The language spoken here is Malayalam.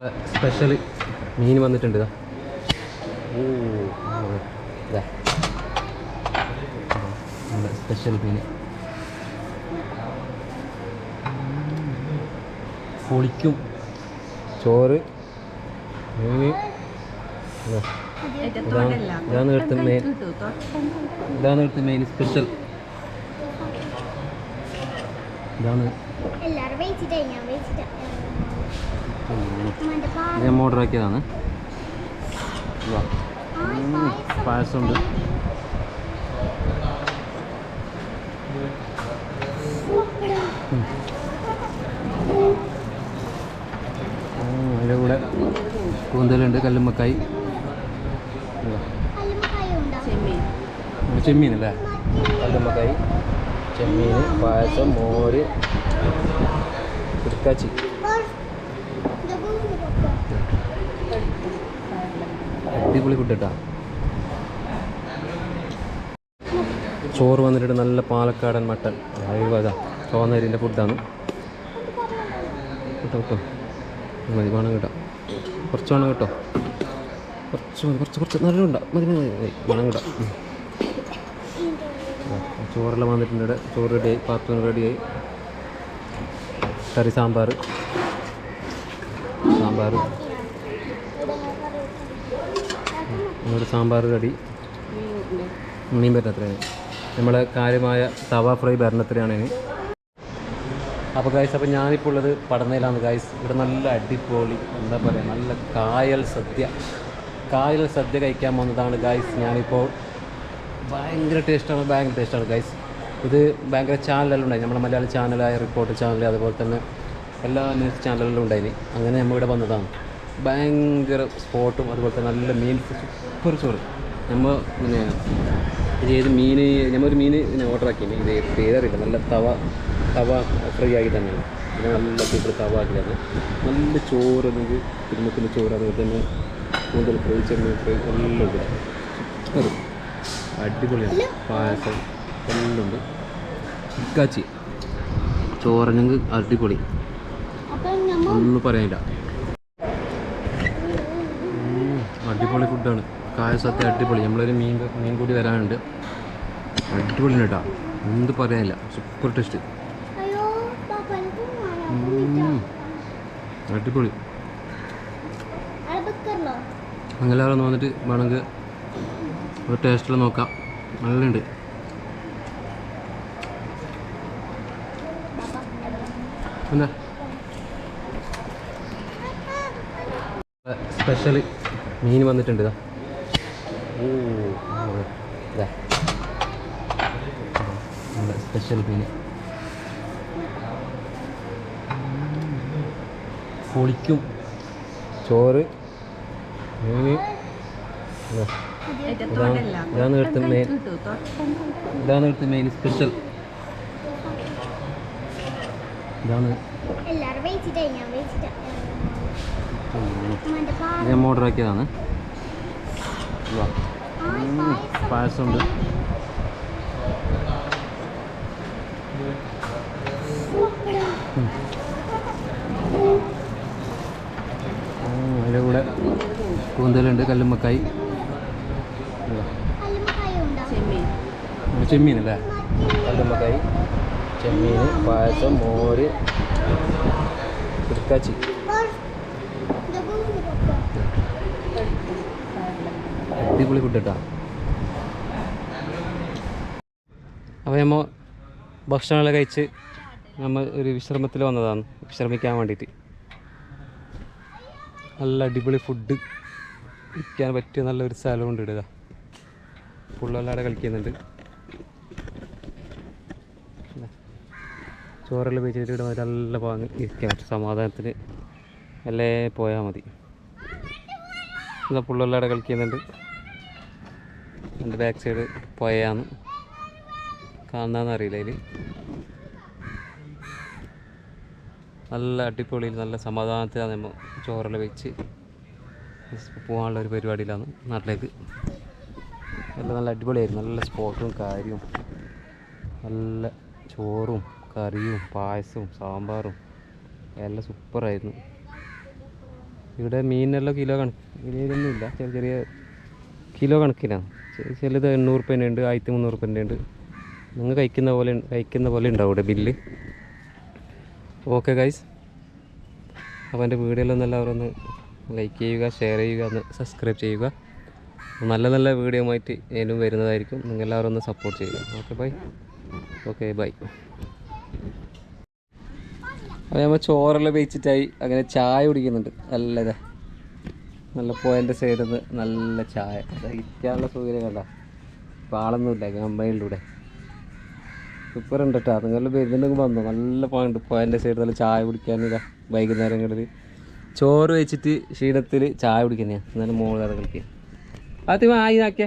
സ്പെഷ്യൽ മീൻ വന്നിട്ടുണ്ട് ഇതാ. ഓ ഇതാ. സ്പെഷ്യൽ മീൻ. പൊളിക്കും ചോറ് മീൻ. ഇതാ. ഇതാണ് ഇവിടുത്തെ മെയിൻ ഇതാണ് ഇവിടുത്തെ മെയിൻ സ്പെഷ്യൽ ഇതാണ്. വെച്ചിട്ടായി ഞാൻ ഓർഡർ ആക്കിയതാണ്. പായസമുണ്ട്. അതിന്റെ കൂടെ കൂന്തലുണ്ട് കല്ലുമ്മക്കായി. ചെമ്മീൻ അല്ലേ ചെമ്മീനല്ലേ? കല്ലുമ്മക്കായി ചെമ്മീൻ പായസം മോര് കുടുക്കാച്ചി അടിപൊളി ഫുഡ് കേട്ടാ ചോറ് വന്നിട്ട് നല്ല പാലക്കാടൻ മട്ടൻ. അതാ ചോന്നരിന്റെ ഫുഡാണ് കേട്ടോ കേട്ടോ മതി വേണം കേട്ടോ. കുറച്ച് വേണം കേട്ടോ. കുറച്ച് മതി കുറച്ച് കുറച്ച്. നല്ല മതി മതി മതി വേണം കേട്ടോ. ചോറെല്ലാം വന്നിട്ടുണ്ട് ചോറ് റെഡിയായി പാത്രം റെഡിയായി കറി സാമ്പാർ സാമ്പാർ ഇവിടെ കറി നമ്മുടെ സാമ്പാർ റെഡി മീൻ പറ്റത്രയാണ് നമ്മളെ കാര്യമായ തവ ഫ്രൈ ഭരണത്തിലാണ് ഇനി. അപ്പോൾ ഗൈസ് അപ്പോൾ ഞാനിപ്പോൾ ഉള്ളത് പടന്നയിലാണ് ഗൈസ് ഇവിടെ നല്ല അടിപൊളി എന്താ പറയുക നല്ല കായൽ സദ്യ. കായൽ സദ്യ കഴിക്കാൻ വന്നതാണ് ഗൈസ് ഞാനിപ്പോൾ ഭയങ്കര ടേസ്റ്റാണ് ഭയങ്കര ടേസ്റ്റാണ് ഗൈസ് ഇത് ഭയങ്കര ചാനലെല്ലാം ഉണ്ടായി നമ്മുടെ മലയാള ചാനലായ റിപ്പോർട്ട് ചാനൽ അതുപോലെ തന്നെ എല്ലാ ന്യൂസ് ചാനലുകളിലും ഉണ്ടായിനി അങ്ങനെ നമ്മൾ ഇവിടെ വന്നതാണ്. ഭയങ്കര സ്പോട്ടും അതുപോലെ തന്നെ നല്ല മീൻ സൂപ്പർ ചോറ്. നമ്മൾ പിന്നെ ഇത് ഏത് മീൻ നമ്മളൊരു മീൻ പിന്നെ ഓർഡർ ആക്കി. ഇത് പേരറിയില്ല. നല്ല തവ തവ ഫ്രൈ ആക്കി തന്നെയാണ്. പിന്നെ നല്ല സൂപ്പർ തവ ആക്കിയാണ് നല്ല ചോറ് അല്ലെങ്കിൽ കുടുംബത്തിന്റെ ചോറ് അതുപോലെ തന്നെ കൂടുതൽ ഫ്രൈ ചെമ്മീൻ ഫ്രൈ എല്ലാം ഉണ്ട്. സൂപ്പർ. അടിപൊളിയാണ് പായസം എല്ലാം ഉണ്ട്. ഇക്കാച്ചി. ചോറഞ്ഞെങ്കിൽ അടിപൊളി. ഒന്നും പറയാനില്ല. അടിപൊളി ഫുഡാണ്. കായ സത്യം അടിപൊളി. നമ്മളൊരു മീൻ മീൻ കൂടി വരാനുണ്ട്. അടിപൊളി കേട്ടോ എന്ത് പറയാനില്ല. Super taste. അടിപൊളി. ഒന്ന് വന്നിട്ട് വേണമെങ്കിൽ ഒരു ടേസ്റ്റിൽ നോക്കാം. നല്ലുണ്ട്. പിന്നെ സ്പെഷ്യൽ മീൻ വന്നിട്ടുണ്ട് ഇതാ. ഓ ഇതാ. സ്പെഷ്യൽ മീൻ. പൊളിക്കും. ചോറ് മീൻ. ഇതാ. ഇതാണ് ഇവിടുത്തെ മെയിൻ ഇതാണ് ഇവിടുത്തെ മെയിൻ സ്പെഷ്യൽ ഇതാണ് ഞാൻ ഓർഡർ ആക്കിയതാണ്. പായസമുണ്ട്. അതിന്റെ കൂടെ കൂന്തലുണ്ട് കല്ലുമ്മക്കായി. ചെമ്മീൻ അല്ലേ ചെമ്മീനല്ലേ? കല്ലുമ്മക്കായി ചെമ്മീൻ പായസം മോര് കുടുക്കാച്ചി അടിപൊളി ഫുഡ് കേട്ടോ അപ്പോൾ നമ്മൾ ഭക്ഷണമെല്ലാം കഴിച്ച് നമ്മൾ ഒരു വിശ്രമത്തിൽ വന്നതാണ്. വിശ്രമിക്കാൻ വേണ്ടിയിട്ട് നല്ല അടിപൊളി ഫുഡ് ഇരിക്കാൻ പറ്റിയ നല്ലൊരു സ്ഥലമുണ്ട് ഇടുക പുള്ളല്ലാടെ കളിക്കുന്നുണ്ട്. ചോറെല്ലാം വെച്ചിട്ട് ഇവിടെ നല്ല പാങ്ങ് ഇരിക്കാൻ പറ്റും. സമാധാനത്തിന് അല്ലേ പോയാൽ മതി. എന്നാൽ പുള്ളെല്ലാം കളിക്കുന്നുണ്ട്. എന്റെ ബാക്ക് സൈഡ് പോയാന്ന് കാണാന്ന് അറിയില്ല അതിൽ നല്ല അടിപൊളിയിൽ നല്ല സമാധാനത്തിലാണ് നമ്മൾ ചോറെല്ലാം വെച്ച് പോകാനുള്ള ഒരു പരിപാടിയിലാണ് നാട്ടിലേക്ക് നല്ല നല്ല അടിപൊളിയായിരുന്നു. നല്ല സ്പോട്ടും കാര്യവും. നല്ല ചോറും കറിയും പായസവും സാമ്പാറും എല്ലാം സൂപ്പറായിരുന്നു. ഇവിടെ മീനെല്ലാം കിലോ കണക്ക് ഇതിലൊന്നുമില്ല ചെറിയ ചെറിയ കിലോ കണക്കിനാണ്. ചിലത് എണ്ണൂറ് രൂപേന്റെ ഉണ്ട് ആയിരത്തി മുന്നൂറ് രൂപേന്റെ ഉണ്ട്. നിങ്ങൾ കഴിക്കുന്ന പോലെ കഴിക്കുന്ന പോലെ ഉണ്ടാവും ഇവിടെ ബില്ല്. ഓക്കെ ഗൈസ് അപ്പോൾ എന്റെ വീഡിയോയിലൊന്നും എല്ലാവരും ഒന്ന് ലൈക്ക് ചെയ്യുക ഷെയർ ചെയ്യുക ഒന്ന് സബ്സ്ക്രൈബ് ചെയ്യുക. നല്ല നല്ല വീഡിയോ ആയിട്ട് ഞാനും വരുന്നതായിരിക്കും. നിങ്ങൾ എല്ലാവരും ഒന്ന് സപ്പോർട്ട് ചെയ്യുക. ഓക്കെ ബൈ ഓക്കെ ബൈ അപ്പോൾ നമ്മൾ ചോറെല്ലാം വെച്ചിട്ടായി അങ്ങനെ ചായ കുടിക്കുന്നുണ്ട്. നല്ല ഇതാ നല്ല പോയന്റെ സൈഡിൽ നിന്ന് നല്ല ചായ. ഇരിക്കാനുള്ള സൗകര്യം കണ്ട? പാളൊന്നുമില്ല കമ്പനിയിലൂടെ. സൂപ്പർ ഉണ്ട് കേട്ടോ നിങ്ങൾ വരുന്നുണ്ടെങ്കിൽ വന്നു. നല്ല പോയിന്റ് പോയന്റെ സൈഡിൽ നല്ല ചായ കുടിക്കാനില്ല വൈകുന്നേരങ്ങളിൽ ചോറ് വെച്ചിട്ട് ക്ഷീണത്തിൽ ചായ കുടിക്കുന്നതാണ് എന്നാലും മോൾ കളിക്കുക ആദ്യം ആയി നാക്കിയ